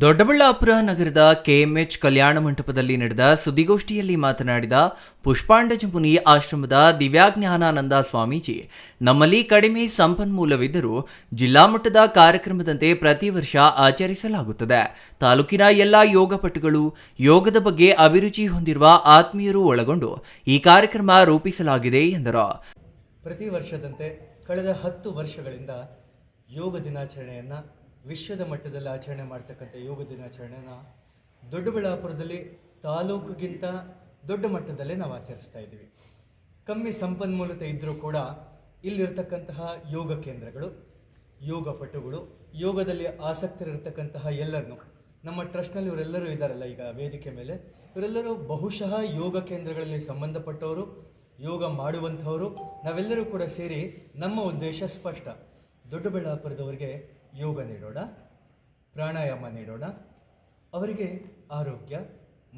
ದೊಡ್ಡಬಳ್ಳಾಪುರ ನಗರದ ಕೆಎಂಎಚ್ ಕಲ್ಯಾಣ ಮಂಟಪದಲ್ಲಿ ನಡೆದ ಸುದ್ದಿಗೋಷ್ಠಿಯಲ್ಲಿ ಮಾತನಾಡಿದ ಪುಷ್ಪಾಂಡಜ ಮುನಿ ಆಶ್ರಮದ ದಿವ್ಯಾಜ್ಞಾನಾನಂದ ಸ್ವಾಮೀಜಿ, ನಮ್ಮಲ್ಲಿ ಕಡಿಮೆ ಸಂಪನ್ಮೂಲವಿದ್ದರೂ ಜಿಲ್ಲಾ ಮಟ್ಟದ ಕಾರ್ಯಕ್ರಮದಂತೆ ಪ್ರತಿ ವರ್ಷ ಆಚರಿಸಲಾಗುತ್ತದೆ. ತಾಲೂಕಿನ ಎಲ್ಲ ಯೋಗಪಟುಗಳು ಯೋಗದ ಬಗ್ಗೆ ಅಭಿರುಚಿ ಹೊಂದಿರುವ ಆತ್ಮೀಯರು ಒಳಗೊಂಡು ಈ ಕಾರ್ಯಕ್ರಮ ರೂಪಿಸಲಾಗಿದೆ ಎಂದರು. ಪ್ರತಿ ವರ್ಷದಂತೆ ಕಳೆದ ಹತ್ತು ವರ್ಷಗಳಿಂದ ಯೋಗ ದಿನಾಚರಣೆಯನ್ನು ವಿಶ್ವದ ಮಟ್ಟದಲ್ಲಿ ಆಚರಣೆ ಮಾಡ್ತಕ್ಕಂಥ ಯೋಗ ದಿನಾಚರಣೆನ ದೊಡ್ಡಬಳ್ಳಾಪುರದಲ್ಲಿ ತಾಲೂಕಿಗಿಂತ ದೊಡ್ಡ ಮಟ್ಟದಲ್ಲೇ ನಾವು ಆಚರಿಸ್ತಾ ಇದ್ದೀವಿ. ಕಮ್ಮಿ ಸಂಪನ್ಮೂಲತೆ ಇದ್ದರೂ ಕೂಡ ಇಲ್ಲಿರ್ತಕ್ಕಂತಹ ಯೋಗ ಕೇಂದ್ರಗಳು, ಯೋಗ ಪಟುಗಳು, ಯೋಗದಲ್ಲಿ ಆಸಕ್ತರಿರ್ತಕ್ಕಂತಹ ಎಲ್ಲರನ್ನು, ನಮ್ಮ ಟ್ರಸ್ಟ್ನಲ್ಲಿ ಇವರೆಲ್ಲರೂ ಇದ್ದಾರಲ್ಲ ಈಗ ವೇದಿಕೆ ಮೇಲೆ, ಇವರೆಲ್ಲರೂ ಬಹುಶಃ ಯೋಗ ಕೇಂದ್ರಗಳಲ್ಲಿ ಸಂಬಂಧಪಟ್ಟವರು ಯೋಗ ಮಾಡುವಂಥವರು ನಾವೆಲ್ಲರೂ ಕೂಡ ಸೇರಿ ನಮ್ಮ ಉದ್ದೇಶ ಸ್ಪಷ್ಟ. ದೊಡ್ಡಬಳ್ಳಾಪುರದವರಿಗೆ ಯೋಗ ನೀಡೋಣ, ಪ್ರಾಣಾಯಾಮ ನೀಡೋಣ. ಅವರಿಗೆ ಆರೋಗ್ಯ,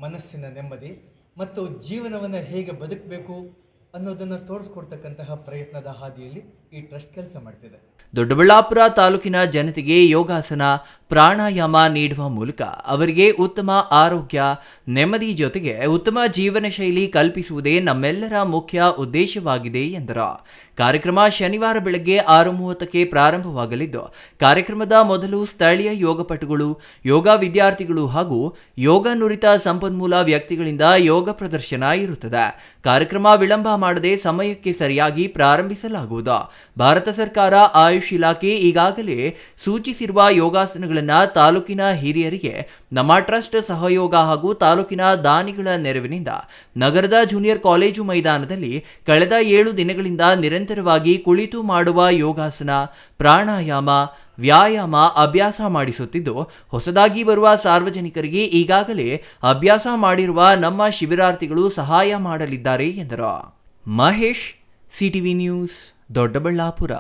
ಮನಸ್ಸಿನ ನೆಮ್ಮದಿ ಮತ್ತು ಜೀವನವನ್ನು ಹೇಗೆ ಬದುಕಬೇಕು ಅನ್ನೋದನ್ನು ತೋರಿಸ್ಕೊಡ್ತಕ್ಕಂತಹ ಪ್ರಯತ್ನದ ಹಾದಿಯಲ್ಲಿ ಈ ಟ್ರಸ್ಟ್ ಕೆಲಸ ಮಾಡ್ತಿದೆ. ದೊಡ್ಡಬಳ್ಳಾಪುರ ತಾಲೂಕಿನ ಜನತೆಗೆ ಯೋಗಾಸನ ಪ್ರಾಣಾಯಾಮ ನೀಡುವ ಮೂಲಕ ಅವರಿಗೆ ಉತ್ತಮ ಆರೋಗ್ಯ, ನೆಮ್ಮದಿ ಜೊತೆಗೆ ಉತ್ತಮ ಜೀವನ ಶೈಲಿ ಕಲ್ಪಿಸುವುದೇ ನಮ್ಮೆಲ್ಲರ ಮುಖ್ಯ ಉದ್ದೇಶವಾಗಿದೆ ಎಂದರು. ಕಾರ್ಯಕ್ರಮ ಶನಿವಾರ ಬೆಳಗ್ಗೆ ಆರು ಮೂವತ್ತಕ್ಕೆ ಪ್ರಾರಂಭವಾಗಲಿದ್ದು, ಕಾರ್ಯಕ್ರಮದ ಮೊದಲು ಸ್ಥಳೀಯ ಯೋಗಪಟುಗಳು ಯೋಗ ವಿದ್ಯಾರ್ಥಿಗಳು ಹಾಗೂ ಯೋಗ ನುರಿತ ಸಂಪನ್ಮೂಲ ವ್ಯಕ್ತಿಗಳಿಂದ ಯೋಗ ಪ್ರದರ್ಶನ ಇರುತ್ತದೆ. ಕಾರ್ಯಕ್ರಮ ವಿಳಂಬ ಮಾಡದೆ ಸಮಯಕ್ಕೆ ಸರಿಯಾಗಿ ಪ್ರಾರಂಭಿಸಲಾಗುವುದು. ಭಾರತ ಸರ್ಕಾರ ಆಯುಷ್ ಇಲಾಖೆ ಈಗಾಗಲೇ ಸೂಚಿಸಿರುವ ಯೋಗಾಸನಗಳನ್ನು ತಾಲೂಕಿನ ಹಿರಿಯರಿಗೆ ನಮ್ಮ ಟ್ರಸ್ಟ್ ಸಹಯೋಗ ಹಾಗೂ ತಾಲೂಕಿನ ದಾನಿಗಳ ನೆರವಿನಿಂದ ನಗರದ ಜೂನಿಯರ್ ಕಾಲೇಜು ಮೈದಾನದಲ್ಲಿ ಕಳೆದ ಏಳು ದಿನಗಳಿಂದ ನಿರಂತರವಾಗಿ ಕುಳಿತು ಮಾಡುವ ಯೋಗಾಸನ, ಪ್ರಾಣಾಯಾಮ, ವ್ಯಾಯಾಮ ಅಭ್ಯಾಸ ಮಾಡಿಸುತ್ತಿದ್ದು, ಹೊಸದಾಗಿ ಬರುವ ಸಾರ್ವಜನಿಕರಿಗೆ ಈಗಾಗಲೇ ಅಭ್ಯಾಸ ಮಾಡಿರುವ ನಮ್ಮ ಶಿಬಿರಾರ್ಥಿಗಳು ಸಹಾಯ ಮಾಡಲಿದ್ದಾರೆ ಎಂದರು. Mahesh, CTV news, Doddaballapura.